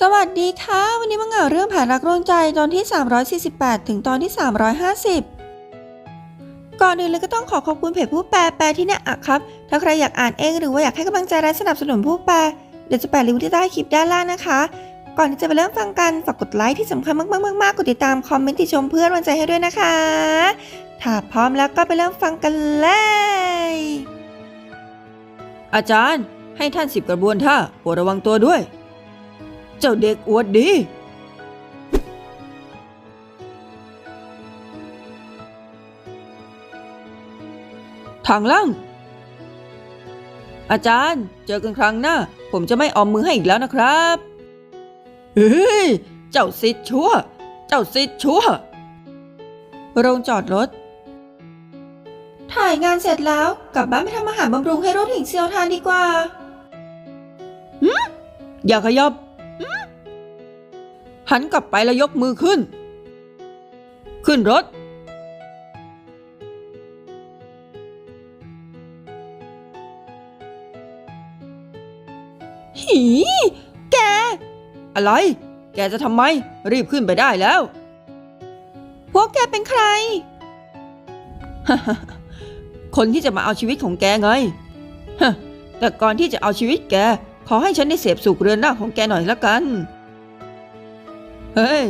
สวัสดีค่ะ วันนี้มาเหงาเรื่องแผนรักรวงใจตอนที่ 348 ถึงตอนที่ 350 ก่อนอื่นเลยก็ต้องขอขอบคุณเพจผู้แปลแปลที่น่าอ่านครับ ถ้าใครอยากอ่านเองหรือว่าอยากให้กำลังใจและสนับสนุนผู้แปล เดี๋ยวจะแปะลิงก์ที่ใต้คลิปด้านล่างนะคะ ก่อนที่จะไปเริ่มฟังกันฝากกดไลค์ที่สำคัญมากๆๆๆกดติดตามคอมเมนต์ติชมเพื่อนวันใจให้ด้วยนะคะ ถ้าพร้อมแล้วก็ไปเริ่มฟังกันเลย อาจารย์ ให้ท่านสิบกระบวนท่าโปรดระวังตัวด้วย เจ้าเด็กอวดดีทางล่าง อาจารย์ เจอกันครั้งหน้า ผมจะไม่ออมมือให้อีกแล้วนะครับ เฮ้ย เจ้าสิทธิ์ชั่ว เจ้าสิทธิ์ชั่ว โรงจอดรถ ถ่ายงานเสร็จแล้ว กลับบ้านไปทำอาหารบำรุงให้รถถิงเซียวทานดีกว่า อย่าขยับ หันกลับไปแล้วยกมือขึ้น ขึ้นรถ หี แก อะไร แกจะทำไม รีบขึ้นไปได้แล้ว พวกแกเป็นใคร คนที่จะมาเอาชีวิตของแกไงฮะแต่ก่อนที่จะเอาชีวิตแก ขอให้ฉันได้เสพสุขเรือนร่างของแกหน่อยละกัน เฮ้ย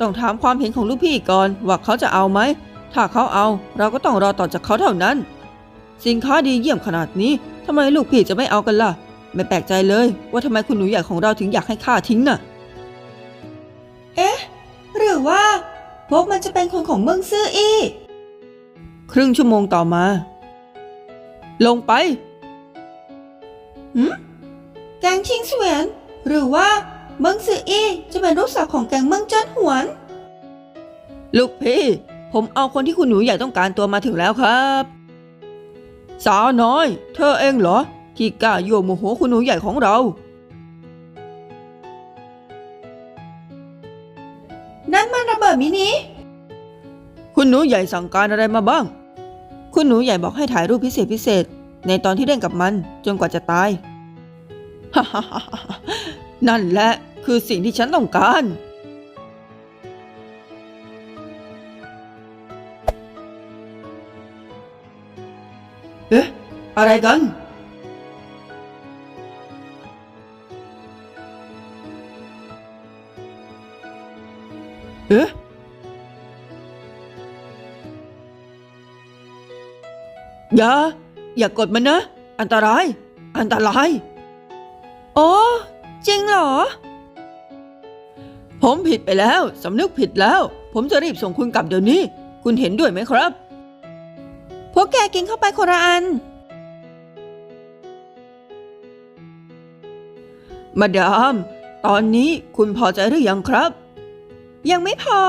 ต้องถามความเห็นของลูกพี่ก่อนว่าเขาจะเอาไหม ถ้าเขาเอาเราก็ต้องรอต่อจากเขาเท่านั้น สินค้าดีเยี่ยมขนาดนี้ทำไมลูกพี่จะไม่เอากันล่ะ ไม่แปลกใจเลย ว่าทำไมคุณหนูใหญ่ของเราถึงอยากให้ข้าทิ้งน่ะ เอ๊ะ หรือว่าพวกมันจะเป็นคนของเมืองซื่ออี้ครึ่งชั่วโมงต่อมา ลงไปแกงชิงเสวียนหรือว่า เมืองซื่ออี้จะเป็นลูกสาวของแกงเมืองเจิ้นหวน ลูกพี่ ผมเอาคนที่คุณหนูใหญ่ต้องการตัวมาถึงแล้วครับ สาวน้อย เธอเองเหรอ ที่กล้ายั่วโมโหคุณหนูใหญ่ของเรา นั่นมันระเบิดมินิคุณหนูใหญ่สั่งการอะไรมาบ้าง คุณหนูใหญ่บอกให้ถ่ายรูปพิเศษพิเศษ ในตอนที่เล่นกับมันจนกว่าจะตาย นั่นแหละ คือสิ่งที่ฉันต้องการ เอ๊ะ อะไรกัน เอ๊ะ อย่า อย่ากดมันนะ อันตราย อันตรายโอ้จริงเหรอ ผมผิดไปแล้ว สำนึกผิดแล้ว ผมจะรีบส่งคุณกลับเดี๋ยวนี้ คุณเห็นด้วยไหมครับ พวกแกกินเข้าไปคนละอัน มาดาม ตอนนี้คุณพอใจหรือยังครับ ยังไม่พอ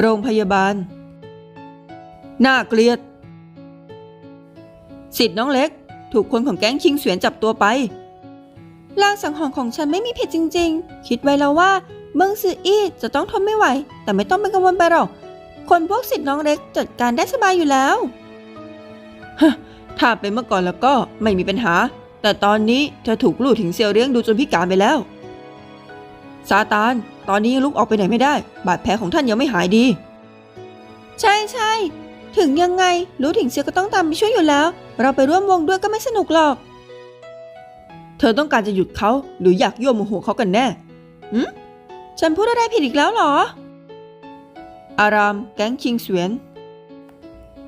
โรงพยาบาล น่าเกลียด สิทธิ์น้องเล็ก ถูกคนของแก๊งชิงเสวียนจับตัวไป ลางสังหรณ์ของฉันไม่มีผิดจริง ๆ คิดไว้แล้วว่าเมืองซืออี้จะต้องทนไม่ไหว แต่ไม่ต้องเป็นกังวลไปหรอก คนพวกสิทธิ์น้องเล็กจัดการได้สบายอยู่แล้วถ้าเป็นเมื่อก่อนแล้วก็ไม่มีปัญหา แต่ตอนนี้เธอถูกลู่ถิงเซียวเลี้ยงดูจนพิการไปแล้ว ซาตาน ตอนนี้ยังลุกออกไปไหนไม่ได้ บาดแผลของท่านยังไม่หายดี ใช่ใช่ถึงยังไงรู้ถึงเซียก็ต้องตามไปช่วยอยู่แล้ว เราไปร่วมวงด้วยก็ไม่สนุกหรอก เธอต้องการจะหยุดเขาหรืออยากยั่วโมโหเขากันแน่อืมฉันพูดอะไรผิดอีกแล้วเหรอ อารามแก๊งชิงเสวียน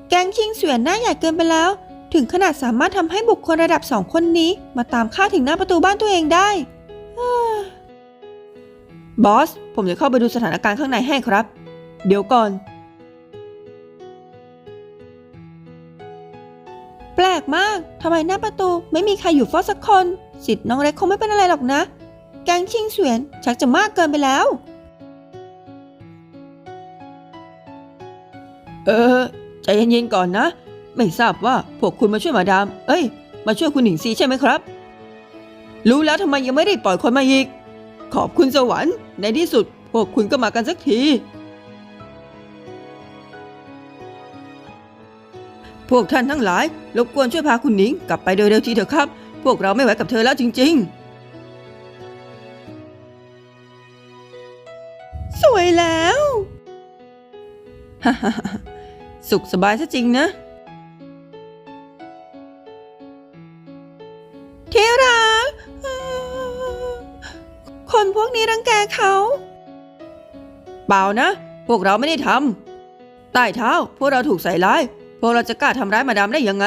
แก๊งชิงเสวียนหน้าใหญ่เกินไปแล้ว ถึงขนาดสามารถทำให้บุคคลระดับสองคนนี้ มาตามข้าถึงหน้าประตูบ้านตัวเองได้บอส ผมจะเข้าไปดูสถานการณ์ข้างในให้ครับ เดี๋ยวก่อน แปลกมากทำไมหน้าประตูไม่มีใครอยู่เฝ้าสักคน สิทธิ์น้องเล็กคงไม่เป็นอะไรหรอกนะ แกงชิงเสวียนชักจะมากเกินไปแล้ว เออใจเย็นๆก่อนนะ ไม่ทราบว่าพวกคุณมาช่วยมาดาม เอ้ย มาช่วยคุณหญิงซีใช่ไหมครับ รู้แล้วทำไมยังไม่ได้ปล่อยคนมาอีก ขอบคุณสวรรค์ในที่สุด พวกคุณก็มากันสักที พวกท่านทั้งหลายรบกวนช่วยพาคุณหนิงกลับไปโดยเร็วทีเถอะครับ พวกเราไม่ไหวกับเธอแล้วจริง ๆ สวยแล้วฮ่าฮ่าฮ่าสุขสบายซะจริงนะที่รักคนพวกนี้รังแกเขา เปล่านะ พวกเราไม่ได้ทำใต้เท้า พวกเราถูกใส่ร้าย พวกเราจะกล้าทำร้ายมาดามได้ยังไง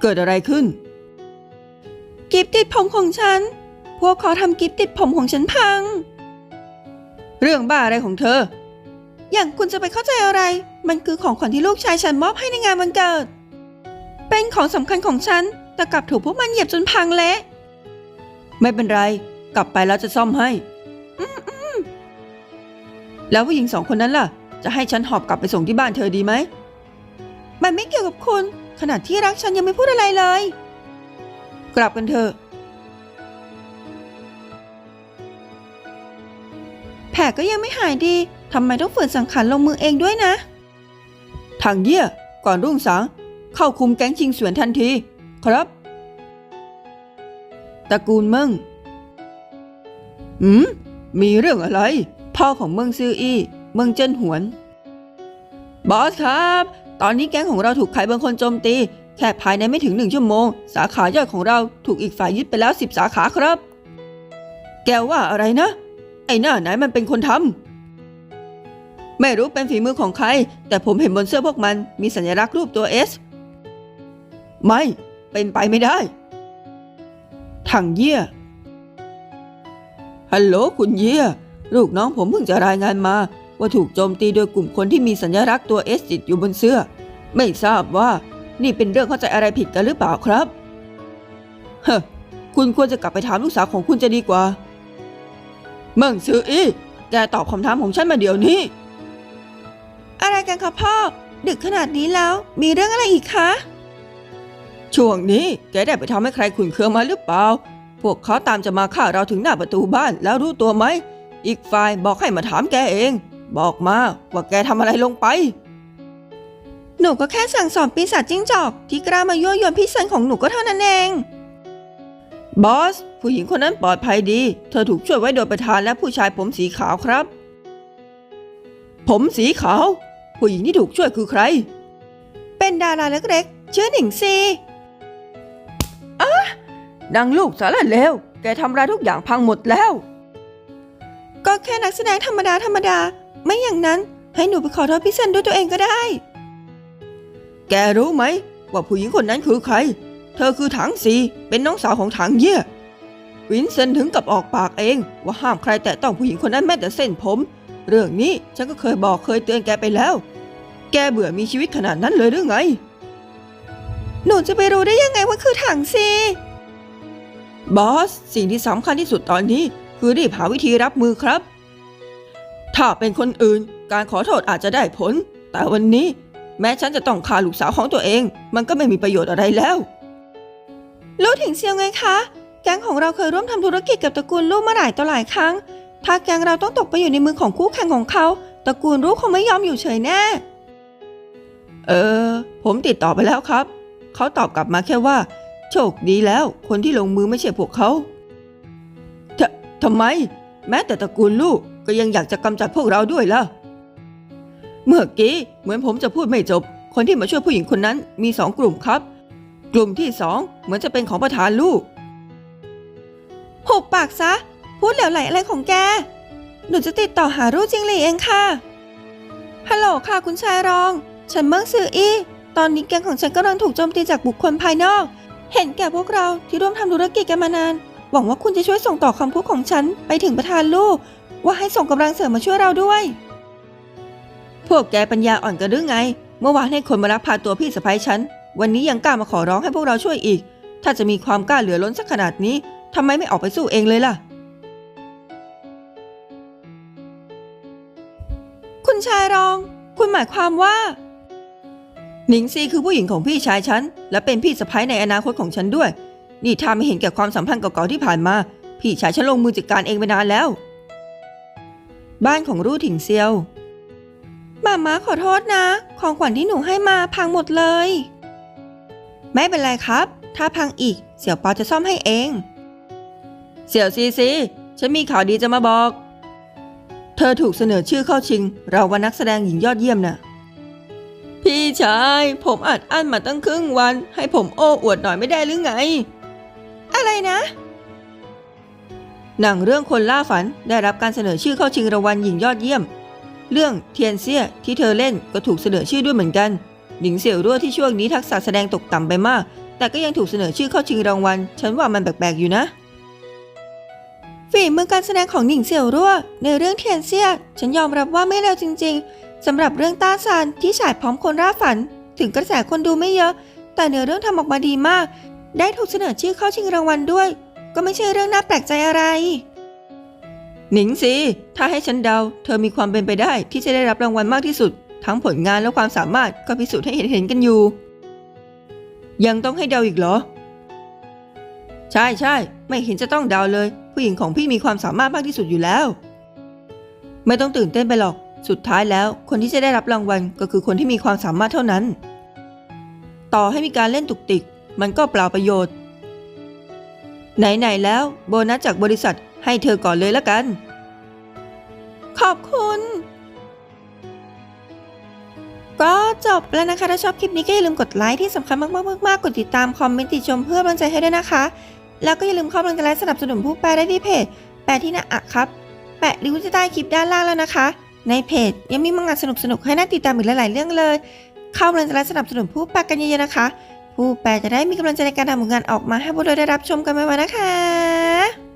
เกิดอะไรขึ้น กิฟติดผมของฉัน พวกเขาทำกิฟติดผมของฉันพัง เรื่องบ้าอะไรของเธอ อย่างคุณจะไปเข้าใจอะไร มันคือของขวัญที่ลูกชายฉันมอบให้ในงานวันเกิด เป็นของสำคัญของฉัน แต่กลับถูกพวกมันเหยียบจนพังเละไม่เป็นไร กลับไปแล้วจะซ่อมให้ แล้วผู้หญิงสองคนนั้นล่ะ จะให้ฉันหอบกลับไปส่งที่บ้านเธอดีไหม มันไม่เกี่ยวกับคุณ ขนาดที่รักฉันยังไม่พูดอะไรเลย กลับกันเถอะ แผลก็ยังไม่หายดี ทำไมต้องฝืนสังขารลงมือเองด้วยนะ ทางเยี่ย ก่อนรุ่งสางเข้าคุมแก๊งชิงสวนทันที ครับ ตระกูลเมึงอืม มีเรื่องอะไร พ่อของเมืองซืออี้ เมืองเจิ้นหวน บอสครับ ตอนนี้แก๊งของเราถูกใครบางคนโจมตี แค่ภายในไม่ถึงหนึ่งชั่วโมง สาขาย่อยของเราถูกอีกฝ่ายยึดไปแล้วสิบสาขาครับ แกว่าอะไรนะ ไอ้หน้าไหนมันเป็นคนทำไม่รู้เป็นฝีมือของใคร แต่ผมเห็นบนเสื้อพวกมันมีสัญลักษณ์รูปตัว S ไม่ เป็นไปไม่ได้ ถังเยี่ยฮัลโหลคุณเยี่ยลูกน้องผมเพิ่งจะรายงานมาว่าถูกโจมตีโดยกลุ่มคนที่มีสัญลักษณ์ตัว S ติดอยู่บนเสื้อ ไม่ทราบว่า นี่เป็นเรื่องเข้าใจอะไรผิดกันหรือเปล่าครับเฮ้อคุณควรจะกลับไปถามลูกสาวของคุณจะดีกว่า เมิ่งซื้ออีแกตอบคำถามของฉันมาเดี๋ยวนี้ อะไรกันคะพ่อ ดึกขนาดนี้แล้ว มีเรื่องอะไรอีกคะ ช่วงนี้แกได้ไปทำให้ใครขุนเคืองมาหรือเปล่า พวกเขาตามจะมาฆ่าเราถึงหน้าประตูบ้านแล้วรู้ตัวไหม อีกฝ่ายบอกให้มาถามแกเอง บอกมาว่าแกทำอะไรลงไป หนูก็แค่สั่งสอนปีศาจจิ้งจอก ที่กล้ามายั่วยวนพี่สันของหนูก็เท่านั้นเอง บอส ผู้หญิงคนนั้นปลอดภัยดี เธอถูกช่วยไว้โดยประธานและผู้ชายผมสีขาวครับ ผมสีขาว ผู้หญิงที่ถูกช่วยคือใคร เป็นดาราเล็กๆชื่อหนิงซีดังลูกสารเลวแกทำร้ายทุกอย่างพังหมดแล้ว ก็แค่นักแสดงธรรมดาธรรมดา ไม่อย่างนั้นให้หนูไปขอโทษพี่สันด้วยตัวเองก็ได้ แกรู้ไหมว่าผู้หญิงคนนั้นคือใคร เธอคือถังสีเป็นน้องสาวของถังเย่ยวินเซนถึงกับออกปากเอง ว่าห้ามใครแตะต้องผู้หญิงคนนั้นแม้แต่เส้นผม เรื่องนี้ฉันก็เคยบอกเคยเตือนแกไปแล้ว แกเบื่อมีชีวิตขนาดนั้นเลยหรือไง หนูจะไปรู้ได้ยังไงว่าคือถังซีบอส สิ่งที่สำคัญที่สุดตอนนี้ คือรีบหาวิธีรับมือครับ ถ้าเป็นคนอื่น การขอโทษอาจจะได้ผล แต่วันนี้ แม้ฉันจะต้องฆ่าลูกสาวของตัวเอง มันก็ไม่มีประโยชน์อะไรแล้วรู้ถึงเซียวไงคะ แก๊งของเราเคยร่วมทำธุรกิจกับตระกูลลู่มาหลายต่อหลายครั้ง ถ้าแก๊งเราต้องตกไปอยู่ในมือของคู่แข่งของเขา ตระกูลรู้คงไม่ยอมอยู่เฉยแน่ เออ ผมติดต่อไปแล้วครับ เขาตอบกลับมาแค่ว่า โชคดีแล้ว คนที่ลงมือไม่ใช่พวกเขาททำไม แม้แต่ตระกูลลูกก็ยังอยากจะกำจัดพวกเราด้วยล่ะ เมื่อกี้เหมือนผมจะพูดไม่จบ คนที่มาช่วยผู้หญิงคนนั้นมีสองกลุ่มครับ กลุ่มที่สองเหมือนจะเป็นของประธานลูกหุบปากซะ พูดเหลวไหลอะไรของแก หนูจะติดต่อหารู้จริงหลีเองค่ะฮัลโหลค่ะคุณชายรอง ฉันเมืองซืออี ตอนนี้แกงของฉันกำลังถูกโจมตีจากบุคคลภายนอก เห็นแก่พวกเราที่ร่วมทำธุรกิจกันมานาน หวังว่าคุณจะช่วยส่งต่อคำพูดของฉันไปถึงประธานลูก ว่าให้ส่งกำลังเสริมมาช่วยเราด้วย พวกแกปัญญาอ่อนกันหรือไง เมื่อวานให้คนมาลักพาตัวพี่สะพ้ยฉัน วันนี้ยังกล้ามาขอร้องให้พวกเราช่วยอีก ถ้าจะมีความกล้าเหลือล้นสักขนาดนี้ทำไมไม่ออกไปสู้เองเลยล่ะ คุณชายรอง คุณหมายความว่า หนิงซีคือผู้หญิงของพี่ชายฉัน และเป็นพี่สะพ้ยในอนาคตของฉันด้วย นี่ถ้าไม่เห็นแก่ความสัมพันธ์เก่าๆที่ผ่านมา พี่ชายฉันลงมือจัดการเองไปนานแล้ว บ้านของรู่ถิงเซียว มาม้าขอโทษนะ ของขวัญที่หนูให้มาพังหมดเลย ไม่เป็นไรครับ ถ้าพังอีก เสี่ยวปาจะซ่อมให้เอง เสี่ยวซีซี ฉันมีข่าวดีจะมาบอก เธอถูกเสนอชื่อเข้าชิง เราวันนักแสดงหญิงยอดเยี่ยมน่ะพี่ชาย ผมอัดอั้นมาตั้งครึ่งวัน ให้ผมโอ้อวดหน่อยไม่ได้หรือไง อะไรนะ หนังเรื่องคนล่าฝันได้รับการเสนอชื่อเข้าชิงรางวัลหญิงยอดเยี่ยม เรื่องเทียนเซียที่เธอเล่นก็ถูกเสนอชื่อด้วยเหมือนกัน หญิงเสี่ยวรั่วที่ช่วงนี้ทักษะแสดงตกต่ำไปมาก แต่ก็ยังถูกเสนอชื่อเข้าชิงรางวัล ฉันว่ามันแปลกๆอยู่นะ ฝีมือการแสดงของหนิงเสี่ยวรั่ว ในเรื่องเทียนเซียฉันยอมรับว่าไม่เลวจริง ๆสำหรับเรื่องต้าซานที่ฉายพร้อมคนร่าฝัน ถึงกระแสคนดูไม่เยอะ แต่เนื้อเรื่องทำออกมาดีมาก ได้ถูกเสนอชื่อเข้าชิงรางวัลด้วย ก็ไม่ใช่เรื่องน่าแปลกใจอะไร หนิงสิถ้าให้ฉันเดา เธอมีความเป็นไปได้ที่จะได้รับรางวัลมากที่สุด ทั้งผลงานและความสามารถก็พิสูจน์ให้เห็นเห็นๆกันอยู่ ยังต้องให้เดาอีกเหรอ ใช่ใช่ไม่เห็นจะต้องเดาเลย ผู้หญิงของพี่มีความสามารถมากที่สุดอยู่แล้ว ไม่ต้องตื่นเต้นไปหรอก สุดท้ายแล้ว คนที่จะได้รับรางวัลก็คือคนที่มีความสามารถเท่านั้น ต่อให้มีการเล่นตุกติก มันก็เปล่าประโยชน์ ไหนๆแล้ว โบนัสจากบริษัท ให้เธอก่อนเลยละกัน ขอบคุณ ก็จบแล้วนะคะ ถ้าชอบคลิปนี้ก็อย่าลืมกดไลค์ที่สำคัญมากๆๆๆกดติดตามคอมเมนต์ติชมเพื่อกำลังใจให้ด้วยนะคะ แล้วก็อย่าลืมเข้ากำลังใจและสนับสนุนผู้แปลได้ที่เพจ แปลที่หน้าอักครับ แปะลิงก์ไว้ที่ใต้คลิปด้านล่างแล้วนะคะ ในเพจยังมีมังงะสนุกๆให้น่าติดตามอีกหลายๆเรื่องเลย เข้ากำลังใจและสนับสนุนผู้แปลกันเยอะๆนะคะ ผู้แปลจะได้มีกำลังใจในการทำผลงานออกมาให้พวกเราได้รับชมกันไวๆนะคะ